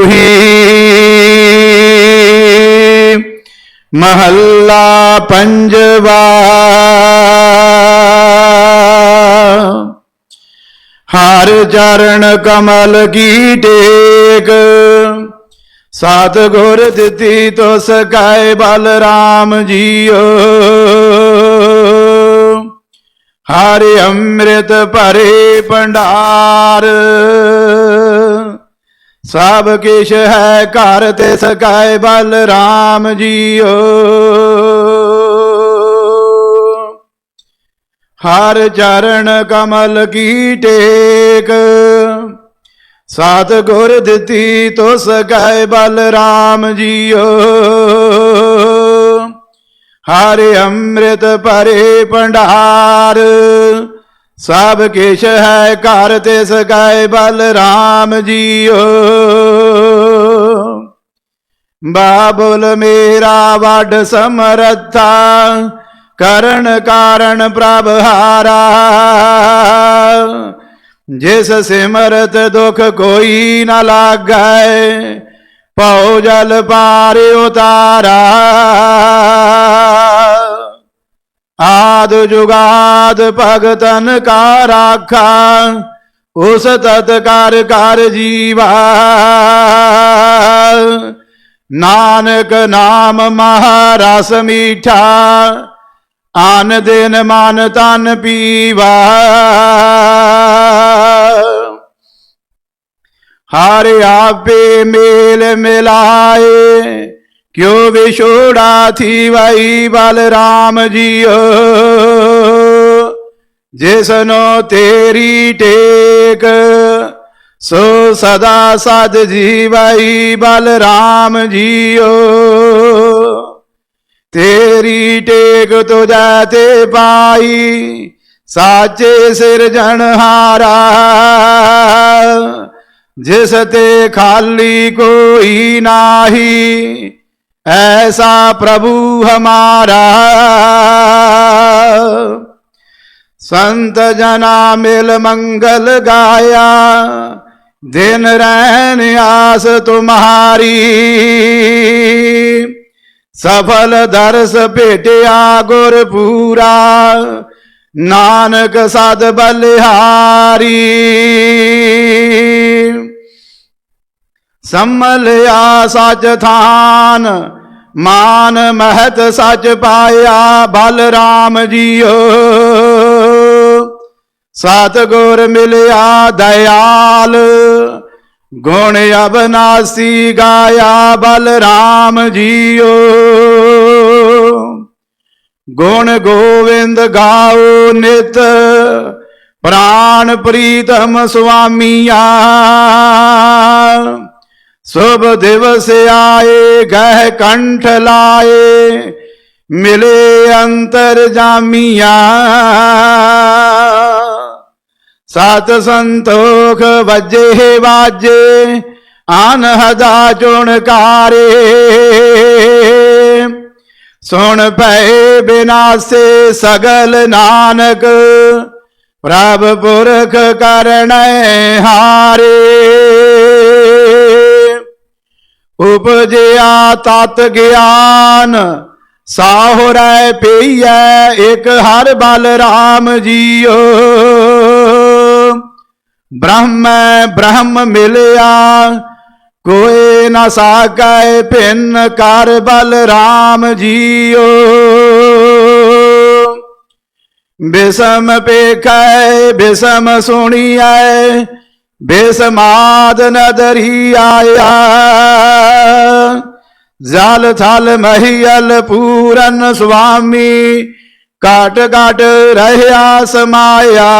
ਹੀ ਮਹੱਲਾ ਪੰਜਵਾ ਹਰ ਚਰਨ ਕਮਲ ਕੀ ਟੇਕ ਸਾਤ ਗੁਰ ਦਿੱਤੀ ਤੋ ਸਕਾਏ ਬਲ ਰਾਮ ਜੀਓ। ਹਰਿ ਅੰਮ੍ਰਿਤ ਭਰੇ ਭੰਡਾਰ ਸਭ ਕਿਛ ਹੈ ਘਰ ਤੇ ਸਕਾਏ ਬਲ ਰਾਮ ਜੀਓ। ਹਰ ਚਰਨ ਕਮਲ ਕੀ ਟੇਕ। ਸਾਤ ਗੁਰ ਦਿੱਤੀ ਤੋ ਸਕਾਏ ਬਲ ਰਾਮ ਜੀਓ। ਹਰਿ ਅੰਮ੍ਰਿਤ ਭਰੇ ਭੰਡਾਰ। ਸਭ ਕਿਛ ਹੈ ਘਰ ਤੇ ਸਕਾਏ ਬਲ ਰਾਮ ਜੀਓ। ਬਾਬੁਲ ਮੇਰਾ ਵੱਡ ਸਮਰੱਥਾ, ਕਰਨ ਕਾਰਨ ਪ੍ਰਭ ਹਾਰਾ। ਜਿਸ ਸਿਮਰਤ ਦੁਖ ਕੋਈ ਨਾ ਲਾਗੈ ਪਉ ਜਲ ਪਾਰ ਉਤਾਰਾ ਆਦ ਜੁਗਾਦ ਭਗਤਨ ਕਾ ਰਾਖਾ, ਉਸ ਤਤਕਾਰ ਕਰ ਕਰ ਜੀਵਾ। ਨਾਨਕ ਨਾਮ ਮਹਾਰਸ ਮੀਠਾ, ਆਨ ਦਿਨ ਮਨ ਤਨ ਪੀਵਾ। ਹਰ ਆਪੇ ਮੇਲ ਮਿਲਾਏ ਕਿਉ ਵਿਛੋੜਾ ਥੀ ਵਈ ਬਲਰਾਮ ਜੀਓ? ਜਿਸਨੋ ਤੇਰੀ ਟੇਕ, ਸੋ ਸਦਾ ਸਦ ਜੀਵਈ ਬਲ ਰਾਮ ਜੀਓ। ਤੇਰੀ ਟੇਕ ਤੁਝਾ ਤੇ ਪਾਈ, ਸਾਚੇ ਸਿਰਜਣਹਾਰਾ ਜਿਸ ਤੇ ਖਾਲੀ ਕੋਈ ਨਾਹੀ ਐਸਾ ਪ੍ਰਭੂ ਹਮਾਰਾ ਸੰਤ ਜਨਾ ਮਿਲ ਮੰਗਲ ਗਾਇਆ ਦਿਨ ਰਹਿਣ ਆਸ ਤੁਮਾਰੀ ਸਫਲ ਦਰਸ ਭੇਟਿਆ ਗੁਰ ਪੂਰਾ ਨਾਨਕ ਸਦ ਬਲਿਹਾਰੀ ਸੰਮਲਿਆ ਸਚ ਥਾਨ, ਮਾਨ ਮਹਤ ਸਚ ਪਾਇਆ ਬਲ ਰਾਮ ਜੀਓ। ਸਤਗੁਰ ਮਿਲਿਆ ਦਇਆਲ, ਗੁਣ ਅਬਨਾਸੀ ਗਾਇਆ ਬਲ ਰਾਮ ਜੀਓ। ਗੁਣ ਗੋਵਿੰਦ ਗਾਓ ਨਿਤ, ਪ੍ਰਾਨ ਪ੍ਰੀਤਮ ਸੁਆਮੀਆ। ਸੁਭ ਦਿਵਸ ਆਏ ਗਹਿ ਕੰਠ ਲਾਏ ਮਿਲੇ ਅੰਤਰ ਜਾਮੀਆਂ ਸਤ ਸੰਤੋਖ ਵਜੇ ਵਾਜੇ ਆਨ ਹਦਾ ਚੁਣਕਾਰੇ ਸੁਣ ਪਏ ਬਿਨਾਸੇ ਸਗਲ ਨਾਨਕ ਪ੍ਰਭ ਪੁਰਖ ਕਰਣੈ ਹਾਰੇ ਉਪਜਿਆ ਤਤ ਗਿਆਨ ਸਾਹੁਰੈ ਪਈਐ ਇਕ ਹਰ ਬਲ ਰਾਮ ਜੀਓ ਬ੍ਰਹਮ ਬ੍ਰਹਮ ਮਿਲਿਆ, ਕੋਏ ਨਾ ਸਾਕੈ ਭਿੰਨ ਕਰ ਬਲ ਰਾਮ ਜੀਓ ਬਿਸਮ ਪੇਖੈ, ਬਿਸਮ ਸੁਣੀਐ ਬਿਸਮਾਦ ਨਦਰੀ ਆਇਆ। ਜਲ ਥਲ ਮਹੀਲ ਪੂਰਨ ਸੁਆਮੀ ਕਾਟ ਕਾਟ ਰਹਿਆ ਸਮਾਇਆ।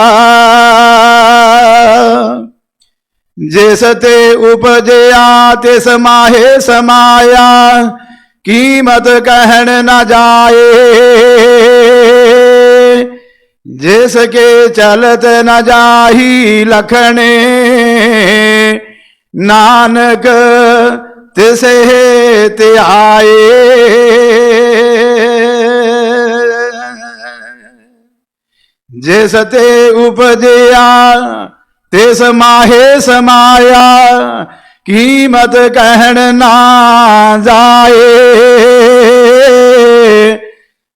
ਜਿਸ ਤੇ ਉਪਜਿਆ ਤਿਸ ਮਾਹੇ ਸਮਾਇਆ। ਕੀਮਤ ਕਹਿਣ ਨਾ ਜਾਏ। ਜਿਸ ਕੇ ਚਲਤ ਨ ਜਾਹੀ ਲਖਣੇ, ਨਾਨਕ ਤਿਸੇ ਤੇ ਆਏ। ਜਿਸ ਤੇ ਉਪਜਿਆ, ਤਿਸ ਮਾਹੇ ਸਮਾਇਆ, ਕੀਮਤ ਕਹਿਣ ਨਾ ਜਾਏ।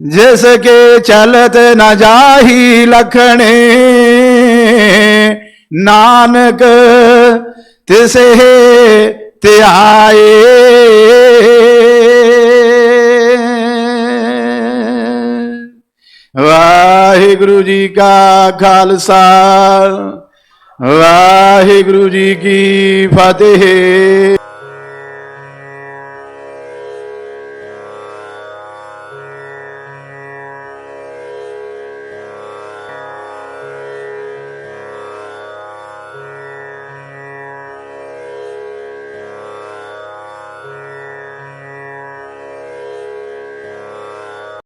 ਜਿਸ ਕੇ ਚਲਤ ਨਾ ਜਾਹੀ ਲਖਣੇ। ਨਾਨਕ, ਤਿਸੇ ਧਿਆਏ। ਵਾਹਿਗੁਰੂ ਜੀ ਕਾ ਖਾਲਸਾ, ਵਾਹਿਗੁਰੂ ਜੀ ਕੀ ਫਤਿਹ।